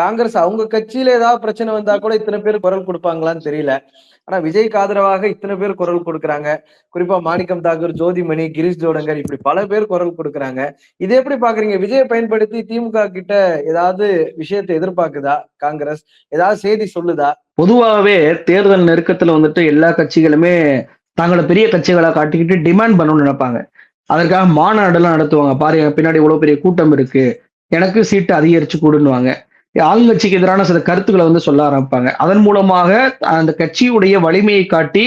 காங்கிரஸ் அவங்க கட்சியில ஏதாவது பிரச்சனை வந்தா கூட இத்தனை பேர் குரல் கொடுப்பாங்களான்னு தெரியல. ஆனா விஜய்க்கு ஆதரவாக இத்தனை பேர் குரல் கொடுக்குறாங்க. குறிப்பா மாணிக்கம் தாக்கூர் ஜோதிமணி கிரீஷ் ஜோடங்கர் இப்படி பல பேர் குரல் கொடுக்குறாங்க. இது எப்படி பாக்குறீங்க? விஜயை பயன்படுத்தி திமுக கிட்ட ஏதாவது விஷயத்தை எதிர்பார்க்குதா காங்கிரஸ்? ஏதாவது செய்தி சொல்லுதா? பொதுவாகவே தேர்தல் நெருக்கத்துல வந்துட்டு எல்லா கட்சிகளுமே தங்களை பெரிய கட்சிகளை காட்டிக்கிட்டு டிமாண்ட் பண்ணணும்னு நினைப்பாங்க. அதற்காக மாநாடெல்லாம் நடத்துவாங்க. பாருங்க பின்னாடி இவ்வளவு பெரிய கூட்டம் இருக்கு. எனக்கு சீட்டு அதிகரிச்சு கொடுன்னுவாங்க. ஆளுங்கட்சிக்கு எதிரான சில கருத்துக்களை வந்து சொல்ல ஆரம்பிப்பாங்க. அதன் மூலமாக அந்த கட்சியுடைய வலிமையை காட்டி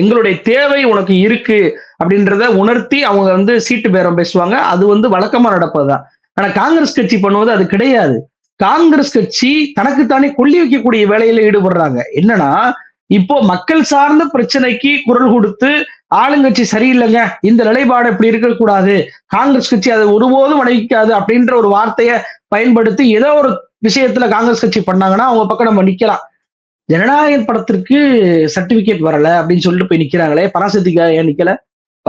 எங்களுடைய தேவை உனக்கு இருக்கு அப்படின்றத உணர்த்தி அவங்க வந்து சீட்டு பேரம் பேசுவாங்க. அது வந்து வழக்கமா நடப்பதுதான். ஆனா காங்கிரஸ் கட்சி பண்ணுவது அது கிடையாது. காங்கிரஸ் கட்சி தனக்குத்தானே கொள்ளி வைக்கக்கூடிய வேலையில ஈடுபடுறாங்க. என்னன்னா இப்போ மக்கள் சார்ந்த பிரச்சனைக்கு குரல் கொடுத்து ஆளுங்கட்சி சரியில்லைங்க இந்த நிலைப்பாடு இப்படி இருக்கக்கூடாது காங்கிரஸ் கட்சி அதை ஒருபோதும் அணைக்காது அப்படின்ற ஒரு வார்த்தையை பயன்படுத்தி ஏதோ ஒரு விஷயத்துல காங்கிரஸ் கட்சி பண்ணாங்கன்னா அவங்க பக்கம் நம்ம நிக்கலாம். ஜனநாயக படத்திற்கு சர்டிபிகேட் வரல அப்படின்னு சொல்லிட்டு போய் நிக்கிறாங்களே பராசக்திக்கு ஏன் நிக்கல?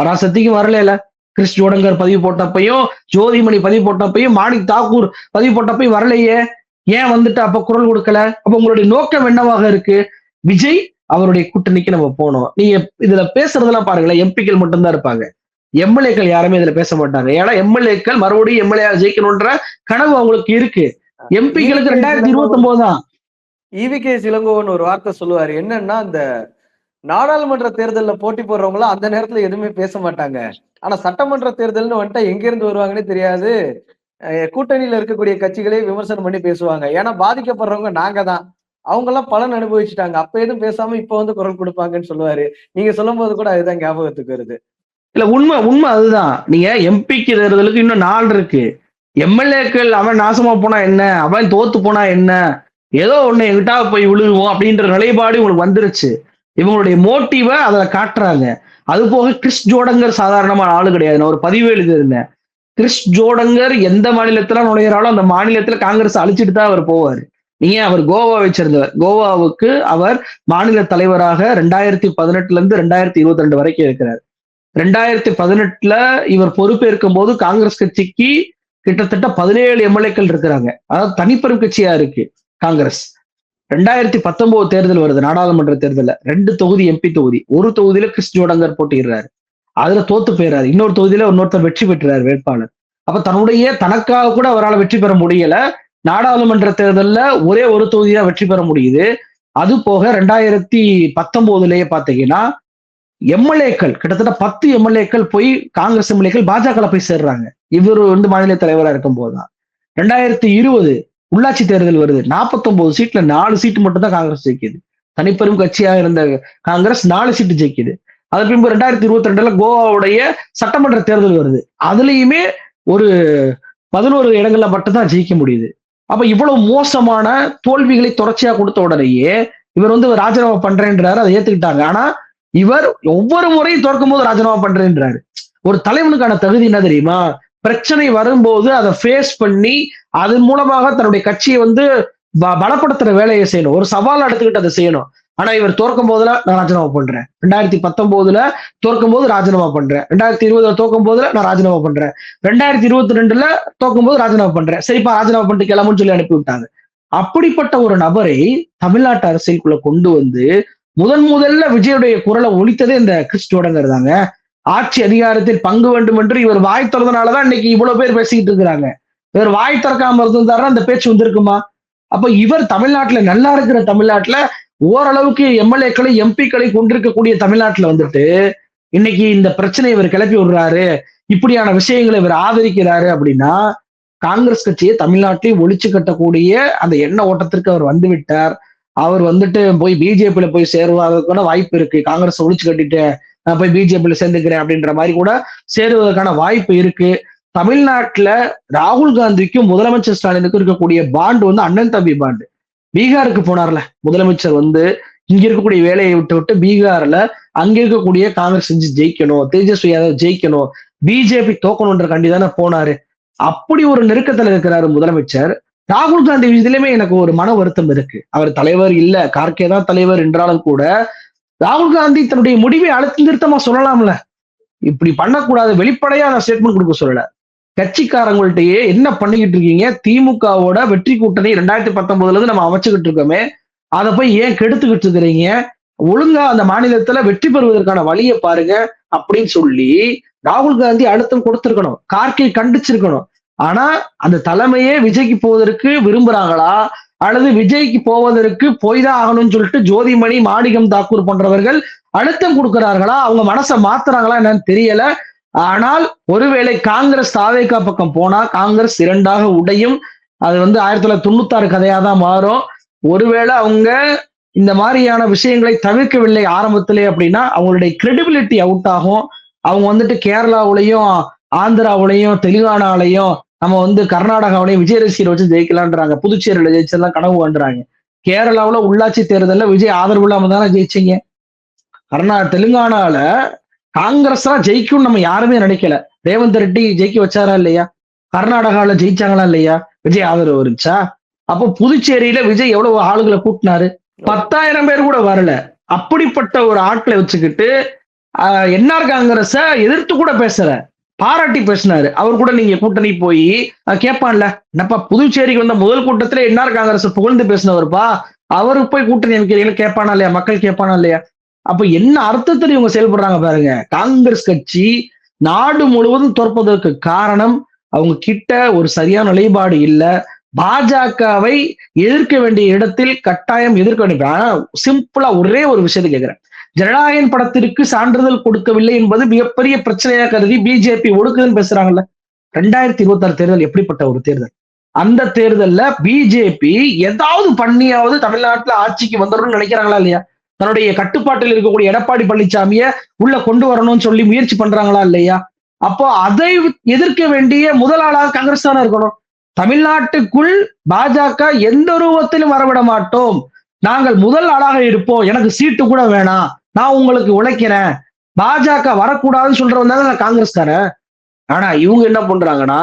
பராசக்திக்கு வரல கிறிஸ் ஜோடங்கர் பதிவு போட்டப்பையும் ஜோதிமணி பதிவு போட்டப்பையும் மாணிக் தாக்கூர் பதிவு போட்டப்பையும் வரலையே. ஏன் வந்துட்டு அப்ப குரல் கொடுக்கல? அப்ப உங்களுடைய நோக்கம் என்னவாக இருக்கு? விஜய் அவருடைய கூட்டணிக்கு நம்ம போனோம் நீங்க இதுல பேசுறதெல்லாம் பாருங்களேன் எம்பிக்கள் மட்டும்தான் இருப்பாங்க. எம்எல்ஏக்கள் யாருமே இதுல பேச மாட்டாங்க. ஏன்னா எம்எல்ஏக்கள் மறுபடியும் எம்எல்ஏ ஜெயிக்கணும்ன்ற கனவு அவங்களுக்கு இருக்கு. எம்பிக்களுக்கு ரெண்டாயிரத்தி இருபத்தி ஒன்பது தான் இவி கே இளங்கோவன் ஒரு வார்த்தை சொல்லுவாரு. என்னன்னா அந்த நாடாளுமன்ற தேர்தல்ல போட்டி போடுறவங்களாம் அந்த நேரத்துல எதுவுமே பேச மாட்டாங்க. ஆனா சட்டமன்ற தேர்தல்னு வந்துட்டா எங்க இருந்து வருவாங்கன்னே தெரியாது. கூட்டணியில இருக்கக்கூடிய கட்சிகளே விமர்சனம் பண்ணி பேசுவாங்க. ஏன்னா பாதிக்கப்படுறவங்க நாங்க தான். அவங்க எல்லாம் பலன் அனுபவிச்சுட்டாங்க. அப்ப எதுவும் பேசாம இப்ப வந்து குரல் கொடுப்பாங்கன்னு சொல்லுவாரு. நீங்க சொல்லும் போது கூட அதுதான் ஞாபகத்துக்கு வருது. இல்ல உண்மை உண்மை அதுதான். நீங்க எம்பிக்கு தேர்தலுக்கு இன்னும் நாள் இருக்கு. எம்எல்ஏக்கள் அவன் நாசமா போனா என்ன? அவன் தோத்து போனா என்ன? ஏதோ ஒண்ணு எங்கிட்டா போய் விழுகுவோம் அப்படின்ற நிலைப்பாடு இவங்களுக்கு வந்துருச்சு. இவங்களுடைய மோட்டிவை அதை காட்டுறாங்க. அது போக கிறிஸ் ஜோடங்கர் சாதாரணமான ஆளு கிடையாது. நான் ஒரு பதிவு எழுதியிருந்தேன். கிறிஸ் ஜோடங்கர் எந்த மாநிலத்துல நுழையிறாலும் அந்த மாநிலத்துல காங்கிரஸ் அழிச்சிட்டு தான் அவர் போவார். நீங்க அவர் கோவாவை வச்சிருந்தவர் கோவாவுக்கு அவர் மாநில தலைவராக ரெண்டாயிரத்தி பதினெட்டுல இருந்து ரெண்டாயிரத்தி இருபத்தி ரெண்டு வரைக்கும் இருக்கிறார். ரெண்டாயிரத்தி பதினெட்டுல இவர் பொறுப்பேற்கும் போது காங்கிரஸ் கட்சிக்கு கிட்டத்தட்ட பதினேழு எம்எல்ஏக்கள் இருக்கிறாங்க. அதாவது தனிப்பெரும் கட்சியா இருக்கு காங்கிரஸ். ரெண்டாயிரத்தி பத்தொன்பது தேர்தல் வருது நாடாளுமன்ற தேர்தலில். ரெண்டு தொகுதி எம்பி தொகுதி. ஒரு தொகுதியில கிருஷ்ணோடங்கர் ஜோடங்கர் போட்டிடுறாரு அதுல தோத்து போயிடுறாரு இன்னொரு தொகுதியில இன்னொருத்தர் வெற்றி பெற்றுறாரு வேட்பாளர். அப்ப தன்னுடைய தனக்காக கூட அவரால் வெற்றி பெற முடியல. நாடாளுமன்ற தேர்தல்ல ஒரே ஒரு தொகுதி தான் வெற்றி பெற முடியுது. அது போக ரெண்டாயிரத்தி பத்தொன்பதுலயே பாத்தீங்கன்னா எம்எல்ஏக்கள் கிட்டத்தட்ட பத்து எம்எல்ஏக்கள் போய் காங்கிரஸ் எம்எல்ஏக்கள் பாஜக போய் சேர்றாங்க. இவர் வந்து மாநில தலைவராக இருக்கும் போதுதான் ரெண்டாயிரத்தி இருபது உள்ளாட்சி தேர்தல் வருது. நாற்பத்தொன்பது சீட்ல நாலு சீட்டு மட்டும்தான் காங்கிரஸ் ஜெயிக்குது. தனிப்பெரும் கட்சியாக இருந்த காங்கிரஸ் நாலு சீட்டு ஜெயிக்குது. அதன் பின்பு ரெண்டாயிரத்தி இருபத்தி ரெண்டுல கோவாவுடைய சட்டமன்ற தேர்தல் வருது. அதுலயுமே ஒரு பதினோரு இடங்கள்ல மட்டும்தான் ஜெயிக்க முடியுது. அப்ப இவ்வளவு மோசமான தோல்விகளை தொடர்ச்சியா கொடுத்த உடனேயே இவர் வந்து ராஜினாமா பண்றேன்றாரு அதை ஏத்துக்கிட்டாங்க. ஆனா இவர் ஒவ்வொரு முறையும் தோற்கும் போது ராஜினாமா பண்றேன்றாரு. ஒரு தலைவனுக்கான தகுதி என்ன தெரியுமா? பிரச்சனை வரும்போது அதை ஃபேஸ் பண்ணி அதன் மூலமாக தன்னுடைய கட்சியை வந்து ப- பலப்படுத்துற வேலையை செய்யணும். ஒரு சவால் எடுத்துக்கிட்டு அதை செய்யணும். ஆனா இவர் தோற்கும் போதுல நான் ராஜினாமா பண்றேன். ரெண்டாயிரத்தி பத்தொன்பதுல தோற்கும் போது ராஜினாமா பண்றேன். ரெண்டாயிரத்தி இருபதுல தோக்கும் போதுல நான் ராஜினாமா பண்றேன். ரெண்டாயிரத்தி இருபத்தி ரெண்டுல தோக்கும் போது ராஜினாமா பண்றேன். சரிப்பா ராஜினாமா பண்ணிட்டு கிளம்புன்னு சொல்லி அனுப்பி விட்டாங்க அப்படிப்பட்ட ஒரு நபரை தமிழ்நாட்டு அரசியலுக்குள்ள கொண்டு வந்து முதன் முதல்ல விஜயுடைய குரலை ஒழித்ததே இந்த கிறிஸ் தாங்க ஆட்சி அதிகாரத்தில் பங்கு வேண்டும் என்று இவர் வாய் திறந்தனாலதான் இன்னைக்கு இவ்வளவு பேர் பேசிக்கிட்டு இருக்கிறாங்க. இவர் வாய் திறக்காம இருந்திருந்தாருன்னா அந்த பேச்சு வந்திருக்குமா? அப்ப இவர் தமிழ்நாட்டுல நல்லா இருக்கிற தமிழ்நாட்டுல ஓரளவுக்கு எம்எல்ஏக்களை எம்பிக்களை கொண்டிருக்கக்கூடிய தமிழ்நாட்டுல வந்துட்டு இன்னைக்கு இந்த பிரச்சனையை இவர் கிளப்பி விடுறாரு. இப்படியான விஷயங்களை இவர் ஆதரிக்கிறாரு அப்படின்னா காங்கிரஸ் கட்சியை தமிழ்நாட்டில் ஒழிச்சு கட்டக்கூடிய அந்த எண்ண ஓட்டத்திற்கு அவர் வந்து விட்டார். அவர் வந்துட்டு போய் பிஜேபியில போய் சேருவதற்கான வாய்ப்பு இருக்கு. காங்கிரஸ் ஒழிச்சு கட்டிட்டு நான் போய் பிஜேபியில சேர்ந்துக்கிறேன் அப்படின்ற மாதிரி கூட சேருவதற்கான வாய்ப்பு இருக்கு. தமிழ்நாட்டுல ராகுல் காந்திக்கும் முதலமைச்சர் ஸ்டாலினுக்கும் இருக்கக்கூடிய பாண்டு வந்து அண்ணன் தம்பி பாண்டு பீகாருக்கு போனார்ல முதலமைச்சர் வந்து இங்க இருக்கக்கூடிய வேலையை விட்டு விட்டு பீகார்ல அங்க இருக்கக்கூடிய காங்கிரஸ் செஞ்சு ஜெயிக்கணும் தேஜஸ்வி யாதவ் ஜெயிக்கணும் பிஜேபி தோக்கணும்ன்ற கண்டி தானே போனாரு. அப்படி ஒரு நெருக்கத்துல இருக்கிறாரு முதலமைச்சர். ராகுல் காந்தி விஷயத்திலுமே எனக்கு ஒரு மன வருத்தம் இருக்கு. அவர் தலைவர் இல்ல. கார்கே தான் தலைவர் என்றாலும் கூட ராகுல் காந்தி தன்னுடைய முடிவை அழுத்த நிறுத்தமா சொல்லலாம்ல. இப்படி பண்ணக்கூடாது. வெளிப்படையா நான் ஸ்டேட்மெண்ட் கொடுக்க சொல்லல. கட்சிக்காரங்கள்ட்டயே என்ன பண்ணிக்கிட்டு இருக்கீங்க? திமுகவோட வெற்றி கூட்டணி ரெண்டாயிரத்தி பத்தொன்பதுல இருந்து நம்ம அமைச்சுக்கிட்டு இருக்கோமே. அதை போய் ஏன் கெடுத்துக்கிட்டு இருக்கிறீங்க? ஒழுங்கா அந்த மாநிலத்துல வெற்றி பெறுவதற்கான வழியை பாருங்க அப்படின்னு சொல்லி ராகுல் காந்தி அழுத்தம் கொடுத்திருக்கணும். கார்கே கண்டிச்சிருக்கணும். ஆனா அந்த தலைமையே விஜய்க்கு போவதற்கு விரும்புறாங்களா? அல்லது விஜய்க்கு போவதற்கு போய் தான் ஆகணும்னு சொல்லிட்டு ஜோதிமணி மாணிகம் தாக்கூர் போன்றவர்கள் அழுத்தம் கொடுக்கிறார்களா? அவங்க மனசை மாத்துறாங்களா என்னன்னு தெரியல. ஆனால் ஒருவேளை காங்கிரஸ் தாவேகா பக்கம் போனா காங்கிரஸ் இரண்டாக உடையும். அது வந்து ஆயிரத்தி தொள்ளாயிரத்தி தொண்ணூத்தாறு கதையா தான் மாறும். ஒருவேளை அவங்க இந்த மாதிரியான விஷயங்களை தவிர்க்கவில்லை ஆரம்பத்திலே அப்படின்னா அவங்களுடைய கிரெடிபிலிட்டி அவுட் ஆகும். அவங்க வந்துட்டு கேரளாவுலயும் ஆந்திராவுலயும் தெலுங்கானாலையும் நம்ம வந்து கர்நாடகாவிலையும் விஜய் ரசிகர் வச்சு ஜெயிக்கலான்றாங்க. புதுச்சேரியில ஜெயிச்சதெல்லாம் கனவு பண்றாங்க கேரளாவுல உள்ளாட்சி தேர்தலில் விஜய் ஆதரவு இல்லாம தானே ஜெயிச்சிங்க. கர்நா தெலுங்கானால காங்கிரஸ் தான் ஜெயிக்கும்னு நம்ம யாருமே நினைக்கல. ரேவந்த் ரெட்டி ஜெயிக்க வச்சாரா இல்லையா? கர்நாடகாவில் ஜெயிச்சாங்களா இல்லையா? விஜய் ஆதரவு இருந்துச்சா? அப்போ புதுச்சேரியில விஜய் எவ்வளவு ஆளுகளை கூட்டினாரு? பத்தாயிரம் பேர் கூட வரல. அப்படிப்பட்ட ஒரு ஆட்களை வச்சுக்கிட்டு என்ஆர் காங்கிரஸ எதிர்த்து கூட பேசுற பாராட்டி பேசினாரு. அவர் கூட நீங்க கூட்டணி போய் கேட்பான்ல என்னப்பா புதுச்சேரிக்கு வந்த முதல் கூட்டத்துல என்ஆர் காங்கிரஸ் புகழ்ந்து பேசினவர்ப்பா? அவருக்கு போய் கூட்டணி அமைக்கிறீங்களா கேட்பானா இல்லையா? மக்கள் கேட்பானா இல்லையா? அப்ப என்ன அர்த்தத்தில் இவங்க செயல்படுறாங்க பாருங்க. காங்கிரஸ் கட்சி நாடு முழுவதும் தோற்பதற்கு காரணம் அவங்க கிட்ட ஒரு சரியான நிலைப்பாடு இல்ல. பாஜகவை எதிர்க்க வேண்டிய இடத்தில் கட்டாயம் எதிர்க்க வேண்டிய சிம்பிளா ஒரே ஒரு விஷயத்தை கேட்கிறேன். ஜனநாயகன் படத்திற்கு சான்றிதழ் கொடுக்கவில்லை என்பது மிகப்பெரிய பிரச்சனையா கருதி பிஜேபி ஒடுக்குதுன்னு பேசுறாங்கல்ல. ரெண்டாயிரத்தி இருபத்தி ஆறு தேர்தல் எப்படிப்பட்ட ஒரு தேர்தல்? அந்த தேர்தல்ல பிஜேபி ஏதாவது பண்ணியாவது தமிழ்நாட்டுல ஆட்சிக்கு வந்துடணும்னு நினைக்கிறாங்களா இல்லையா? தன்னுடைய கட்டுப்பாட்டில் இருக்கக்கூடிய எடப்பாடி பழனிசாமிய உள்ள கொண்டு வரணும்னு சொல்லி முயற்சி பண்றாங்களா இல்லையா? அப்போ அதை எதிர்க்க வேண்டிய முதல் ஆளாக காங்கிரஸ் தானே இருக்கணும். தமிழ்நாட்டுக்குள் பாஜக எந்த ரூபத்திலும் வரவிட மாட்டோம். நாங்கள் முதல் ஆளாக இருப்போம். எனக்கு சீட்டு கூட வேணாம். நான் உங்களுக்கு உழைக்கிறேன். பாஜக வரக்கூடாதுன்னு சொல்றவன் தாங்க காங்கிரஸ் தானே ஆனா இவங்க என்ன பண்றாங்கன்னா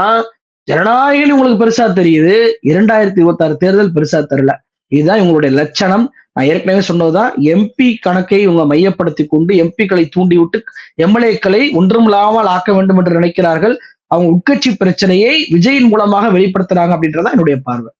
ஜனநாயகம் உங்களுக்கு பெருசா தெரியுது. இரண்டாயிரத்தி இருபத்தி ஆறு தேர்தல் பெருசா தெரியல. இதுதான் இவங்களுடைய லட்சணம். நான் ஏற்கனவே சொன்னதுதான் எம்பி கணக்கை இவங்க மையப்படுத்தி கொண்டு எம்பிக்களை தூண்டிவிட்டு எம்எல்ஏக்களை ஒன்றுமில்லாமல் ஆக்க வேண்டும் என்று நினைக்கிறார்கள். அவங்க உட்கட்சி பிரச்சனையை விஜயின் மூலமாக வெளிப்படுத்துறாங்க அப்படின்றதான் என்னுடைய பார்வை.